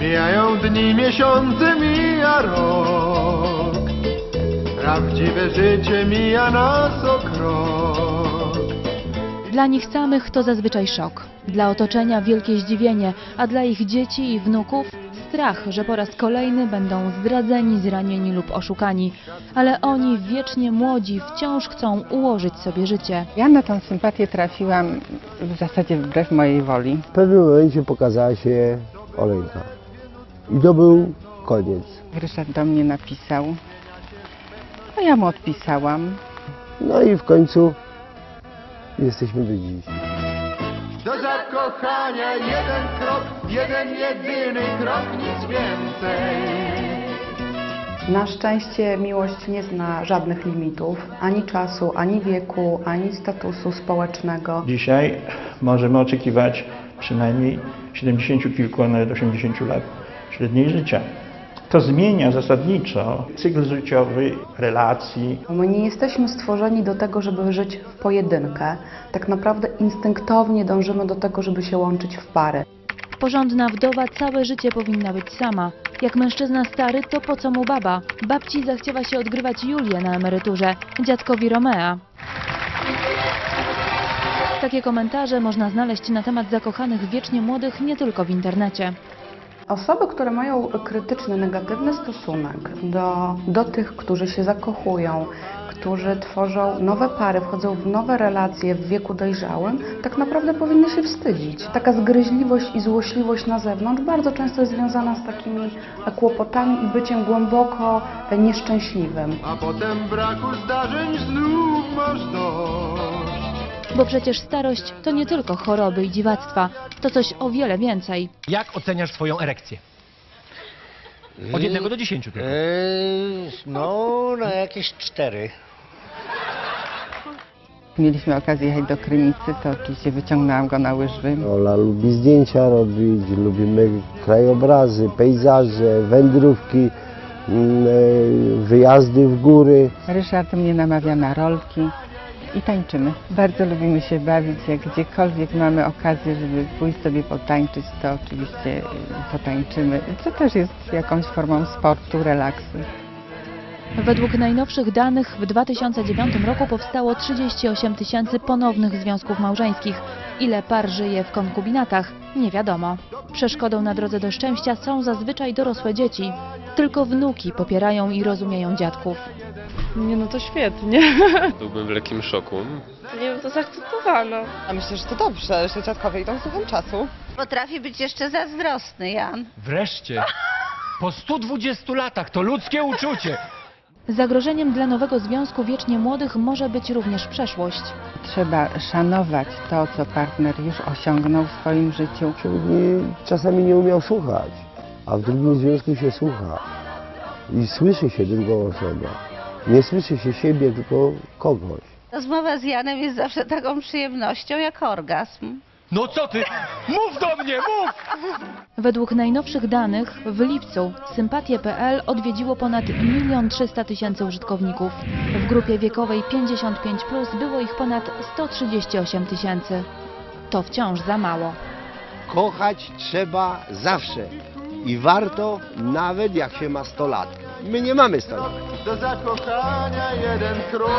Mijają dni, miesiące, mija rok. Prawdziwe życie mija nas o krok. Dla nich samych to zazwyczaj szok, dla otoczenia wielkie zdziwienie, a dla ich dzieci i wnuków strach, że po raz kolejny będą zdradzeni, zranieni lub oszukani. Ale oni, wiecznie młodzi, wciąż chcą ułożyć sobie życie. Ja na tą sympatię trafiłam w zasadzie wbrew mojej woli. W pewnym momencie pokazała się Oleńka. I to był koniec. Ryszard do mnie napisał, a ja mu odpisałam. No i w końcu jesteśmy do dziś. Do zakochania jeden krok, jeden jedyny krok, nic więcej. Na szczęście miłość nie zna żadnych limitów, ani czasu, ani wieku, ani statusu społecznego. Dzisiaj możemy oczekiwać przynajmniej 70 kilku, a nawet 80 lat średniej życia. To zmienia zasadniczo cykl życiowy relacji, My nie jesteśmy stworzeni do tego, żeby żyć w pojedynkę. Tak naprawdę instynktownie dążymy do tego, żeby się łączyć w pary. Porządna wdowa całe życie powinna być sama. Jak mężczyzna stary, to po co mu baba? Babci zachciewa się odgrywać Julię na emeryturze, dziadkowi Romea. Takie komentarze można znaleźć na temat zakochanych wiecznie młodych nie tylko w internecie. Osoby, które mają krytyczny, negatywny stosunek do, do tych, którzy się zakochują, którzy tworzą nowe pary, wchodzą w nowe relacje w wieku dojrzałym, tak naprawdę powinny się wstydzić. Taka zgryźliwość i złośliwość na zewnątrz bardzo często jest związana z takimi kłopotami i byciem głęboko nieszczęśliwym. A potem braku zdarzeń znów masz dość. Bo przecież starość to nie tylko choroby i dziwactwa, to coś o wiele więcej. Jak oceniasz swoją erekcję? Od jednego do dziesięciu tylko. Yy, no, na jakieś cztery. Mieliśmy okazję jechać do Krynicy, to oczywiście wyciągnęłam go na łyżwy. Ola lubi zdjęcia robić, lubimy krajobrazy, pejzaże, wędrówki, mm, e, wyjazdy w góry. Ryszard mnie namawia na rolki i tańczymy. Bardzo lubimy się bawić, jak gdziekolwiek mamy okazję, żeby pójść sobie potańczyć, to oczywiście y, potańczymy, co też jest jakąś formą sportu, relaksu. Według najnowszych danych w 2009 roku powstało 38 tysięcy ponownych związków małżeńskich. Ile par żyje w konkubinatach, nie wiadomo. Przeszkodą na drodze do szczęścia są zazwyczaj dorosłe dzieci. Tylko wnuki popierają i rozumieją dziadków. Nie no to świetnie. Byłbym w lekkim szoku. Nie wiem, to zaakceptowano. A myślę, że to dobrze, że dziadkowie idą z duchem czasu. Potrafi być jeszcze zazdrosny, Jan. Wreszcie. Po 120 latach to ludzkie uczucie. Zagrożeniem dla nowego związku wiecznie młodych może być również przeszłość. Trzeba szanować to, co partner już osiągnął w swoim życiu. Człowiek nie, czasami nie umiał słuchać, a w drugim związku się słucha i słyszy się drugą osobę. Nie słyszy się siebie, tylko kogoś. Rozmowa z Janem jest zawsze taką przyjemnością jak orgazm. No co ty? Mów do mnie, mów! Według najnowszych danych w lipcu sympatie.pl odwiedziło ponad 1 300 tysięcy użytkowników. W grupie wiekowej 55 plus było ich ponad 138 tysięcy. To wciąż za mało. Kochać trzeba zawsze i warto nawet jak się ma 100 lat. My nie mamy 100 lat. Do zakochania jeden krok.